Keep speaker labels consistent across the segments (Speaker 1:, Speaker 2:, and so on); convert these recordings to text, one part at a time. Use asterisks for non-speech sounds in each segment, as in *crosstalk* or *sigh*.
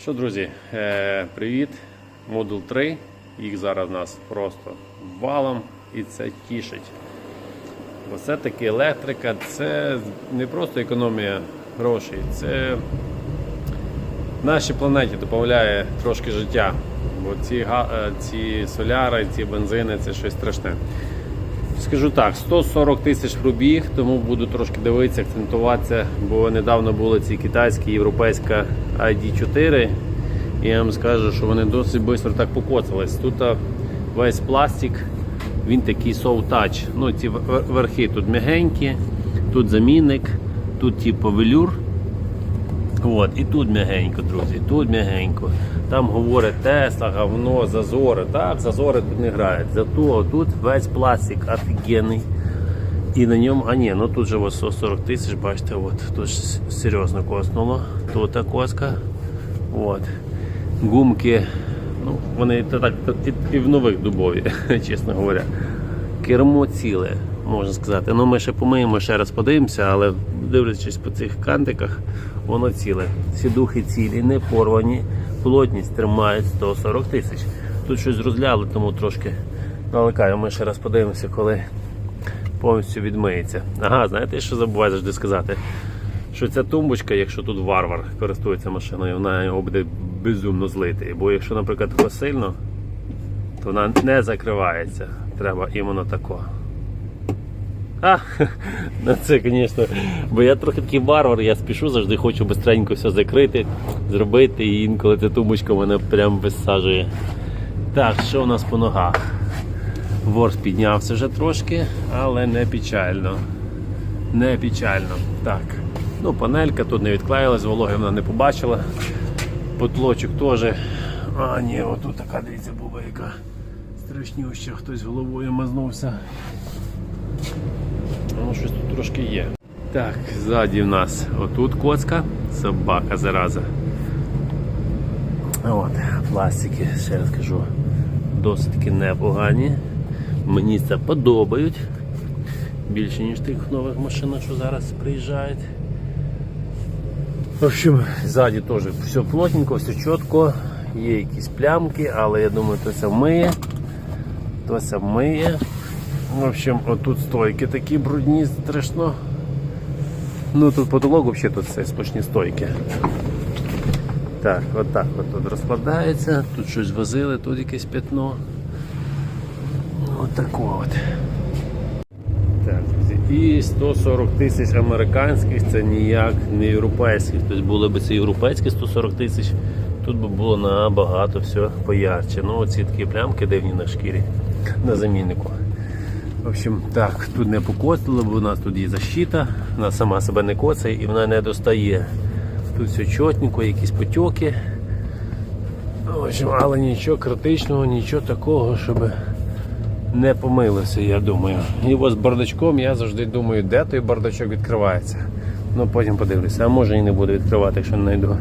Speaker 1: Що, друзі, е, привіт. Model 3. Їх зараз у нас просто валом і це тішить. Бо все-таки електрика це не просто економія грошей, це нашій планеті додає трошки життя. Бо ці, е, ці соляри, ці бензини це щось страшне. Скажу так, 140 тисяч пробіг, тому буду трошки дивитися, акцентуватися, бо недавно були ці китайські європейська ID4. І я вам скажу, що вони досить швидко так покоцались. Тут весь пластик, він такий touch. Ну, ці верхи тут м'ягенькі, тут замінник, тут типу велюр. От, і тут м'ягенько, друзі, тут м'ягенько. Там говорить Тесла, говно, зазори. Так, зазори тут не грають. Зато тут весь пластик офігенний. І на ньому, а ні, ну тут же 140 тисяч, бачите, от, тут серйозно коснуло. Тут коска. От. Гумки, ну, вони та так і, і в нових дубові, *laughs* чесно говоря. Кермо ціле, можна сказати. Ну, ми ще помиємо, ще раз подивимося, але дивлячись по цих кантиках, воно ціле. Сідухи цілі, не порвані, плотність тримає 140 тисяч. Тут щось розляли, тому трошки наликаю. Ми ще раз подивимося, коли повністю відмиється. Ага, знаєте, що забуваю завжди сказати? Що ця тумбочка, якщо тут варвар користується машиною, вона його буде безумно злити. Бо якщо, наприклад, сильно, то вона не закривається. Треба іменно тако. А, *laughs* ну це, звісно, бо я трохи такий варвар, я спішу, завжди хочу швидко все закрити, зробити, і інколи ця тумбочка мене прям висаджує. Так, що у нас по ногах? Ворс піднявся вже трошки, але не печально. Не печально. Так. Ну, панелька тут не відклеїлась, вологи вона не побачила. Потлочок теж. А, ні, отут така, дивіться, була яка страшнюща, хтось головою мазнувся. Ну, щось тут трошки є. Так, ззаді в нас отут коцка, собака зараза. От, пластики, ще раз кажу, досить таки непогані. Мені це подобають. Більше, ніж тих нових машинах, що зараз приїжджають. В общем, ззаді теж все плотненько, все чітко. Є якісь плямки, але я думаю, то це вмиє. То це вмиє. В общем, отут стойки такі брудні, страшно. Ну тут потолок взагалі тут все сплошні стойки. Так, отак от тут розкладається, тут щось возили, тут якесь пятно. Отако от. Так, і 140 тисяч американських це ніяк не європейських. Тобто були б це європейські 140 тисяч, тут би було набагато все поярче. Ну оці такі плямки дивні на шкірі, на заміннику. В общем, так, тут не покоцало, бо у нас тут є защита, вона сама себе не коцає і вона не достає. Тут все чотненько, якісь потьоки. В общем, але нічого критичного, нічого такого, щоб не помилося, я думаю. І ось з бардачком я завжди думаю, де той бардачок відкривається. Ну потім подивлюся, а може і не буду відкривати, якщо не знайду.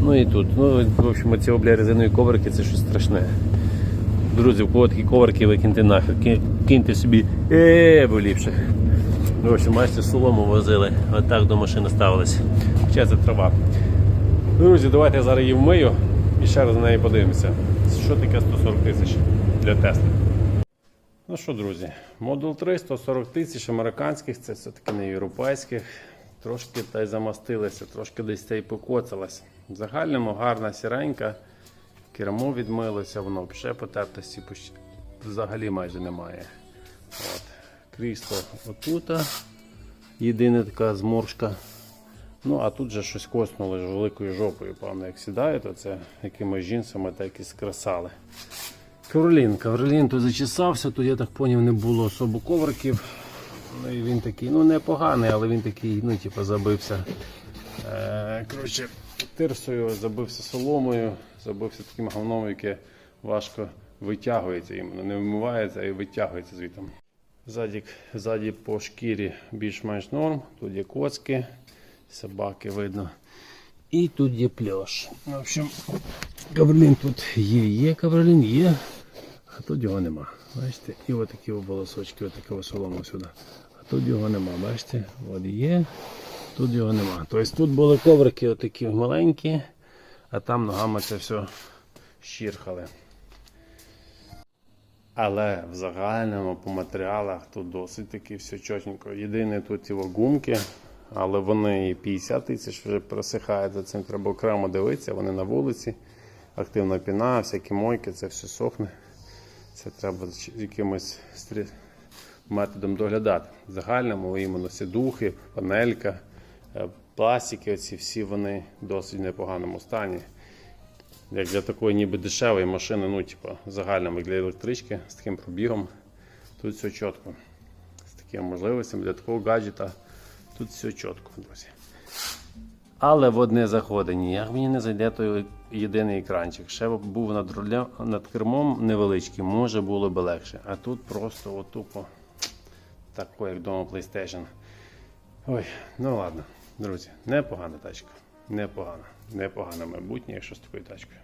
Speaker 1: Ну і тут. Ну, в общем, ці обля резинові коврики це щось страшне. Друзі, у кого такі коврики викиньте нахер, ки- киньте собі, е, бо ліпше. В общем, бачите, солому возили, отак до машини ставились. Хоча це трава. Друзі, давайте я зараз її вмию і ще раз на неї подивимося. Що таке 140 тисяч для Тесли. Ну що, друзі, Model 3 140 тисяч американських, це все-таки не європейських. Трошки та й замастилися, трошки десь та й покоцалась. В загальному гарна сіренька, кермо відмилося, воно ще потертості взагалі майже немає. От. Крісло отут. Єдина така зморшка. Ну, а тут же щось коснуло ж великою жопою, певно, як сідає, то це якимось жінцями так і скрасали. Ковролін. Ковролін тут зачесався, тут, я так поняв, не було особо ковриків. Ну і він такий, ну непоганий, але він такий, ну, типу, забився. Е, коротше, тирсою, забився соломою, забився таким говном, яке важко витягується іменно. Не вимивається, а й витягується звітом. Ззаді, ззаді по шкірі більш-менш норм, тут є коцки, собаки видно. І тут є пльош. В общем, Каверлін тут є, є каверлін, є, а тут його нема. Бачите? І отакі волосочки, отаке солома сюди. А тут його нема, бачите? От є, тут його нема. Тобто тут були коврики отакі маленькі, а там ногами це все щірхали. Але в загальному по матеріалах тут досить таки все чотенько. Єдине тут ці гумки, але вони і 50 тисяч вже просихають, за цим треба окремо дивитися, вони на вулиці, активна піна, всякі мойки, це все сохне. Це треба якимось методом доглядати. В загальному іменно сідухи, панелька, пластики, оці всі вони досить в непоганому стані. Як для такої ніби дешевої машини, ну, типу, загальному для електрички з таким пробігом, тут все чітко. З такими можливостями для такого гаджета тут все чітко, друзі. Але в одне заходить, як мені не зайде той єдиний екранчик. Ще б був над, руля, над кермом невеличкий, може було б легше. А тут просто от тупо тако, як вдома PlayStation. Ой, ну ладно, друзі, непогана тачка. Непогана. Непогане майбутнє, якщо з такою тачкою.